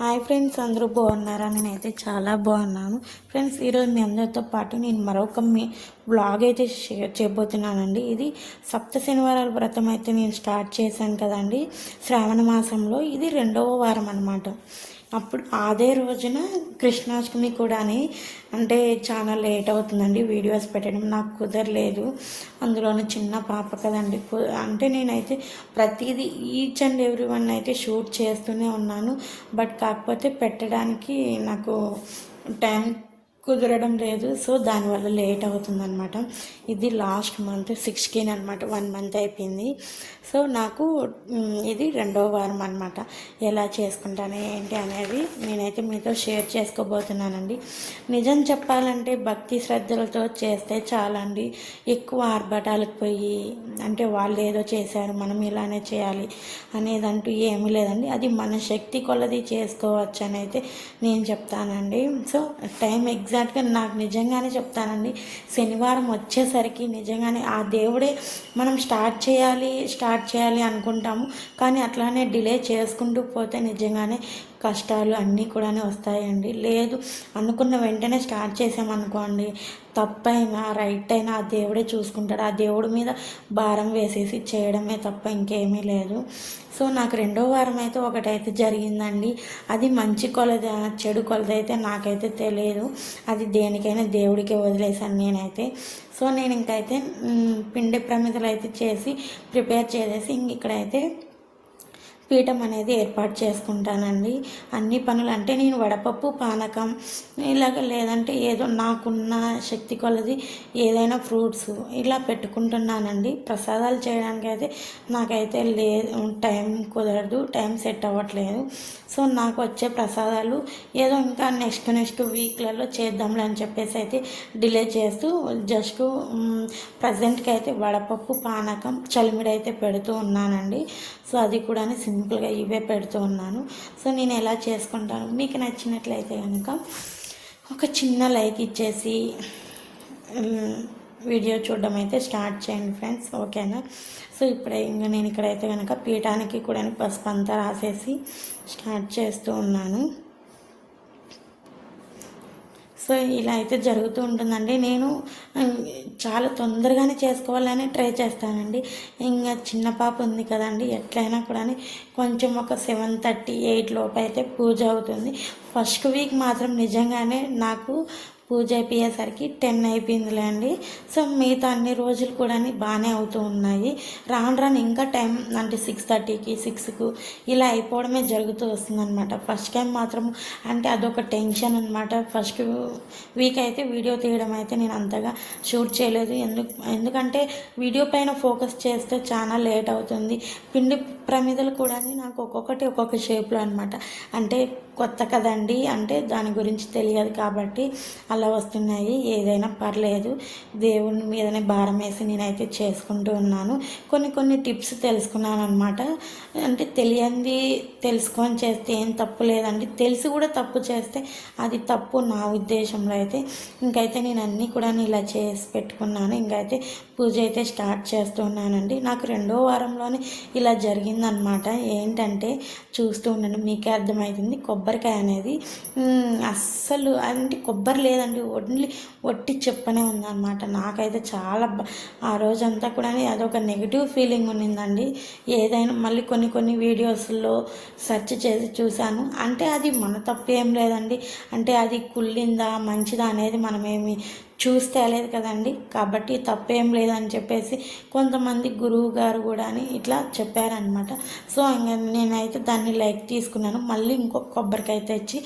Hi friends అందరూ బాగున్నారా? నేనైతే చాలా బాగున్నాను. ఫ్రెండ్స్ ఈరోజు మీ అందరితో పాటు నేను మరొక మీ బ్లాగ్ అయితే షేర్ చేయబోతున్నానండి. ఇది సప్త శనివారాల వ్రతం అయితే నేను స్టార్ట్ చేశాను కదండి. శ్రావణ మాసంలో ఇది రెండవ వారం అనమాట అప్పుడు అదే రోజున కృష్ణాష్టమి కూడా అంటే చాలా లేట్ అవుతుందండి వీడియోస్ పెట్టడం నాకు కుదరలేదు. అందులోనూ చిన్న పాప కదండి. కు- అంటే నేనైతే ప్రతిదీ ఈచ్ అండ్ ఎవ్రీ వన్ అయితే షూట్ చేస్తూనే ఉన్నాను. బట్ కాకపోతే పెట్టడానికి నాకు టైం కుదరడం లేదు. సో దానివల్ల లేట్ అవుతుందన్నమాట. ఇది లాస్ట్ మంత్ సిక్స్టీన్ అనమాట వన్ మంత్ అయిపోయింది. సో నాకు ఇది రెండో వారం అనమాట ఎలా చేసుకుంటాను ఏంటి అనేది నేనైతే మీతో షేర్ చేసుకోబోతున్నానండి. నిజం చెప్పాలంటే భక్తి శ్రద్ధలతో చేస్తే చాలండి. ఎక్కువ ఆర్భటాలకు పోయి అంటే వాళ్ళు ఏదో చేశారు మనం ఇలానే చేయాలి అనేదంటూ ఏమీ లేదండి. అది మన శక్తి కొలది చేసుకోవచ్చు అని అయితే నేను చెప్తానండి. సో టైం ఎగ్జాక్ట్గా నాకు నిజంగానే చెప్తానండి. శనివారం వచ్చేసరికి నిజంగానే ఆ దేవుడే మనం స్టార్ట్ చేయాలి స్టార్ట్ చేయాలి అనుకుంటాము. కానీ అట్లానే డిలే చేసుకుంటూ పోతే నిజంగానే కష్టాలు అన్నీ కూడా వస్తాయండి. లేదు అనుకున్న వెంటనే స్టార్ట్ చేసామనుకోండి తప్పైనా రైట్ అయినా ఆ దేవుడే చూసుకుంటాడు. ఆ దేవుడి మీద భారం వేసేసి చేయడమే తప్ప ఇంకేమీ లేదు. సో నాకు రెండో వారం అయితే ఒకటైతే జరిగిందండి. అది మంచి కొలద చెడు కొలత అయితే నాకైతే తెలియదు అది దేనికైనా దేవుడికే వదిలేశాను నేనైతే. సో నేను ఇంకైతే పిండి ప్రమిదలు అయితే చేసి ప్రిపేర్ చేసేసి ఇంక ఇక్కడైతే పీఠం అనేది ఏర్పాటు చేసుకుంటానండి. అన్ని పనులు అంటే నేను వడపప్పు పానకం ఇలాగ లేదంటే ఏదో నాకున్న శక్తి కొలది ఏదైనా ఫ్రూట్స్ ఇలా పెట్టుకుంటున్నానండి. ప్రసాదాలు చేయడానికి అయితే నాకైతే లేదు టైం కుదరదు టైం సెట్ అవ్వట్లేదు. సో నాకు వచ్చే ప్రసాదాలు ఏదో ఇంకా నెక్స్ట్ నెక్స్ట్ వీక్లలో చేద్దాంలే అని చెప్పేసి అయితే డిలే చేస్తూ జస్ట్ ప్రజెంట్కి అయితే వడపప్పు పానకం చలిమిడి అయితే పెడుతూ ఉన్నానండి. సో అది కూడా సింపుల్గా ఇవే పెడుతూ ఉన్నాను. సో నేను ఎలా చేసుకుంటాను? మీకు నచ్చినట్లయితే కనుక ఒక చిన్న లైక్ ఇచ్చేసి వీడియో చూడడం అయితే స్టార్ట్ చేయండి ఫ్రెండ్స్. ఓకేనా? సో ఇప్పుడే ఇంకా నేను ఇక్కడైతే కనుక పీఠానికి కూడా పసుపు అంతా రాసేసి స్టార్ట్ చేస్తూ ఉన్నాను. సో ఇలా అయితే జరుగుతూ ఉంటుందండి. నేను చాలా తొందరగానే చేసుకోవాలని ట్రై చేస్తానండి. ఇంకా చిన్న పాప ఉంది కదండి ఎట్లయినా కూడా కొంచెం ఒక సెవెన్ థర్టీ ఎయిట్ లోపు అయితే పూజ అవుతుంది. ఫస్ట్ వీక్ మాత్రం నిజంగానే నాకు పూజ అయిపోయేసరికి టెన్ అయిపోయిందిలే అండి. సో మిగతా అన్ని రోజులు కూడా బాగానే అవుతూ ఉన్నాయి. రాను రాను ఇంకా టైం అంటే సిక్స్ థర్టీకి సిక్స్కు ఇలా అయిపోవడమే జరుగుతూ వస్తుందన్నమాట. ఫస్ట్ టైం మాత్రం అంటే అదొక టెన్షన్ అనమాట ఫస్ట్ వీక్ అయితే వీడియో తీయడం అయితే నేను అంతగా షూట్ చేయలేదు. ఎందుకు ఎందుకంటే వీడియో పైన ఫోకస్ చేస్తే చాలా లేట్ అవుతుంది. పిండి ప్రమిదలు కూడా నాకు ఒక్కొక్కటి ఒక్కొక్క షేప్లో అనమాట అంటే కొత్త కదండి? అంటే దాని గురించి తెలియదు కాబట్టి అలా వస్తున్నాయి. ఏదైనా పర్లేదు. దేవుని మీదనే భారం వేసి నేనైతే చేసుకుంటూ ఉన్నాను. కొన్ని కొన్ని టిప్స్ తెలుసుకున్నాను అనమాట అంటే తెలియంది తెలుసుకొని చేస్తే ఏం తప్పు లేదండి. తెలిసి కూడా తప్పు చేస్తే అది తప్పు నా ఉద్దేశంలో అయితే. ఇంకైతే నేను అన్నీ కూడా ఇలా చేసి పెట్టుకున్నాను. ఇంకైతే పూజ అయితే స్టార్ట్ చేస్తున్నానండి నాకు రెండో వారంలోనే ఇలా జరిగిందనమాట ఏంటంటే చూస్తూ ఉండండి మీకే అర్థమవుతుంది. కొబ్బరికాయ అనేది అస్సలు అంటే కొబ్బరి లేదండి ఓన్లీ ఒట్టి చెప్పనే ఉందన్నమాట. నాకైతే చాలా బ- ఆ రోజంతా కూడా అదొక నెగిటివ్ ఫీలింగ్ ఉన్నిందండి. ఏదైనా మళ్ళీ కొన్ని కొన్ని వీడియోస్లో సెర్చ్ చేసి చూశాను. అంటే అది మన తప్పు ఏం లేదండి. అంటే అది కుళ్ళిందా మంచిదా అనేది మనమేమి చూసి తేలేదు కదండి. కాబట్టి తప్పేం లేదని చెప్పేసి కొంతమంది గురువు గారు కూడా అని ఇట్లా చెప్పారనమాట సో ఇంకా నేనైతే దాన్ని లైక్ తీసుకున్నాను. మళ్ళీ ఇంకొక కొబ్బరికాయ తెచ్చి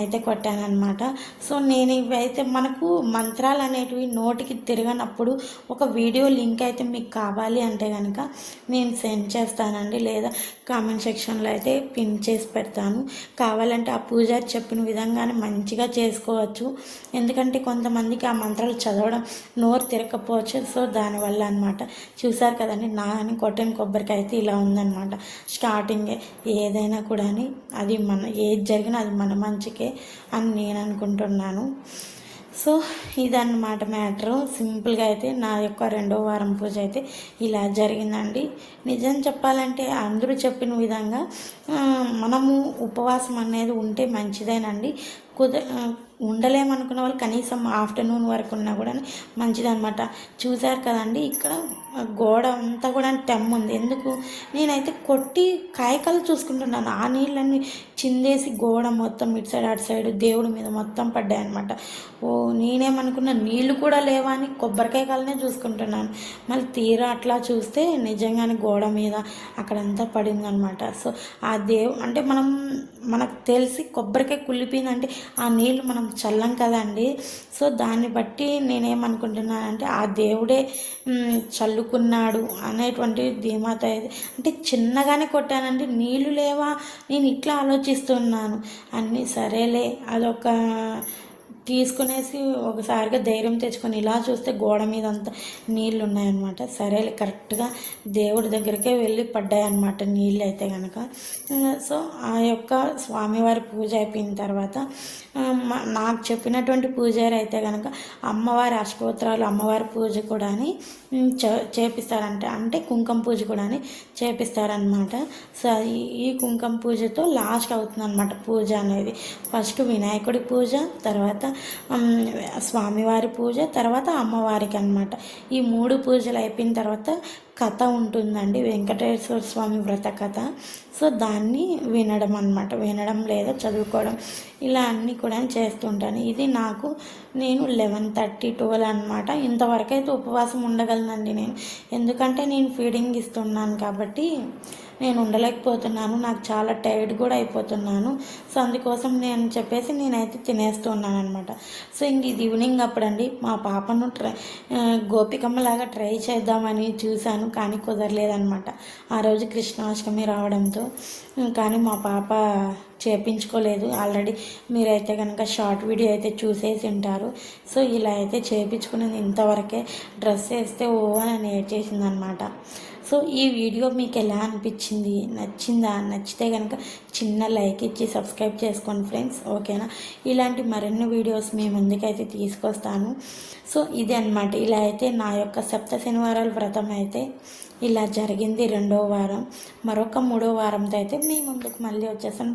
అయితే కొట్టానమాట సో నేను ఇవైతే మనకు మంత్రాలు అనేటివి నోటికి తిరగనప్పుడు ఒక వీడియో లింక్ అయితే మీకు కావాలి అంటే కనుక నేను సెండ్ చేస్తానండి. లేదా కామెంట్ సెక్షన్లో అయితే పిన్ చేసి పెడతాను. కావాలంటే ఆ పూజారి చెప్పిన విధంగానే మంచిగా చేసుకోవచ్చు. ఎందుకంటే కొంతమందికి ఆ మంత్రాలు చదవడం నోరు తిరగకపోవచ్చు. సో దానివల్ల అనమాట చూసారు కదండి నా అని కొట్టిన కొబ్బరికాయ అయితే ఇలా ఉందన్నమాట. స్టార్టింగే ఏదైనా కూడా అది మన ఏది జరిగినా అది మన మంచికే అని నేను అనుకుంటున్నాను. సో ఇదన్నమాట మ్యాటరు. సింపుల్గా అయితే నా యొక్క రెండో వారం పూజ అయితే ఇలా జరిగిందండి. నిజం చెప్పాలంటే అందరూ చెప్పిన విధంగా మనము ఉపవాసం అనేది ఉంటే మంచిదేనండి. కుద ఉండలేమనుకున్న వాళ్ళు కనీసం ఆఫ్టర్నూన్ వరకు ఉన్నా కూడా మంచిదనమాట చూశారు కదండి ఇక్కడ గోడ అంతా కూడా టెమ్ ఉంది. ఎందుకు? నేనైతే కొట్టి కాయకాలు చూసుకుంటున్నాను. ఆ నీళ్ళని చిందేసి గోడ మొత్తం ఇటు సైడ్ అటు సైడ్ దేవుడి మీద మొత్తం పడ్డాయి అనమాట ఓ నేనేమనుకున్నా నీళ్ళు కూడా లేవా అని కొబ్బరికాయ కాలనే చూసుకుంటున్నాను. మళ్ళీ తీరా అట్లా చూస్తే నిజంగానే గోడ మీద అక్కడంతా పడిందనమాట సో ఆ దేవు అంటే మనం మనకు తెలిసి కొబ్బరికాయ కుళ్ళిపోయిందంటే ఆ నీళ్ళు మనం చల్లం కదండి. సో దాన్ని బట్టి నేనేమనుకుంటున్నానంటే ఆ దేవుడే చల్లుకున్నాడు అనేటువంటి ధీమాత ఇది. అంటే చిన్నగానే కొట్టానండి. నీళ్ళు లేవా? నేను ఇట్లా ఆలోచి ఇస్తున్నాను అన్నీ సరేలే అదొక తీసుకునేసి ఒకసారిగా ధైర్యం తెచ్చుకొని ఇలా చూస్తే గోడ మీద అంతా నీళ్ళు ఉన్నాయన్నమాట సరే కరెక్ట్గా దేవుడి దగ్గరికే వెళ్ళి పడ్డాయన్నమాట నీళ్ళు అయితే కనుక సో ఆ యొక్క స్వామివారి పూజ అయిపోయిన తర్వాత నాకు చెప్పినటువంటి పూజారి అయితే కనుక అమ్మవారి అష్టోత్తరాలు అమ్మవారి పూజ కూడా చేపిస్తారంట. అంటే కుంకుమ పూజ కూడా చేపిస్తారనమాట సో ఈ- కుంకుమ పూజతో లాస్ట్ అవుతుంది అనమాట పూజ అనేది. ఫస్ట్ వినాయకుడి పూజ తర్వాత స్వామివారి పూజ తర్వాత అమ్మవారికి అనమాట ఈ మూడు పూజలు అయిపోయిన తర్వాత కథ ఉంటుందండి వెంకటేశ్వర స్వామి వ్రత కథ. సో దాన్ని వినడం అనమాట వినడం లేదా చదువుకోవడం ఇలా అన్నీ కూడా చేస్తుంటాను. ఇది నాకు నేను లెవెన్ థర్టీ ట్వెల్వ్ అనమాట ఇంతవరకు అయితే ఉపవాసం ఉండగలనండి నేను. ఎందుకంటే నేను ఫీడింగ్ ఇస్తున్నాను కాబట్టి నేను ఉండలేకపోతున్నాను నాకు చాలా టైర్డ్ కూడా అయిపోతున్నాను. సో అందుకోసం నేను చెప్పేసి నేనైతే తినేస్తున్నాను అనమాట సో ఇంక ఇది ఈవినింగ్ అప్పుడండి. మా పాపను ట్రై గోపికమ్మలాగా ట్రై చేద్దామని చూశాను కానీ కుదరలేదనమాట ఆ రోజు కృష్ణాష్టమి రావడంతో కానీ మా పాప చేపించుకోలేదు. ఆల్రెడీ మీరైతే కనుక షార్ట్ వీడియో అయితే చూసేసి ఉంటారు. సో ఇలా అయితే చేపించుకునేది ఇంతవరకే. డ్రెస్ వేస్తే ఓ అని ఏడ్చేసింది అనమాట సో ఈ వీడియో మీకు ఎలా అనిపించింది? నచ్చిందా? నచ్చితే కనుక చిన్న లైక్ ఇచ్చి సబ్స్క్రైబ్ చేసుకోండి ఫ్రెండ్స్. ఓకేనా? ఇలాంటి మరిన్ని వీడియోస్ మీ ముందుకైతే తీసుకొస్తాను. సో ఇది అన్నమాట ఇలా అయితే నా యొక్క సప్త శనివారాల వ్రతం అయితే ఇలా జరిగింది రెండో వారం. మరొక మూడో వారంతో అయితే మీ ముందుకు మళ్ళీ వచ్చేసాను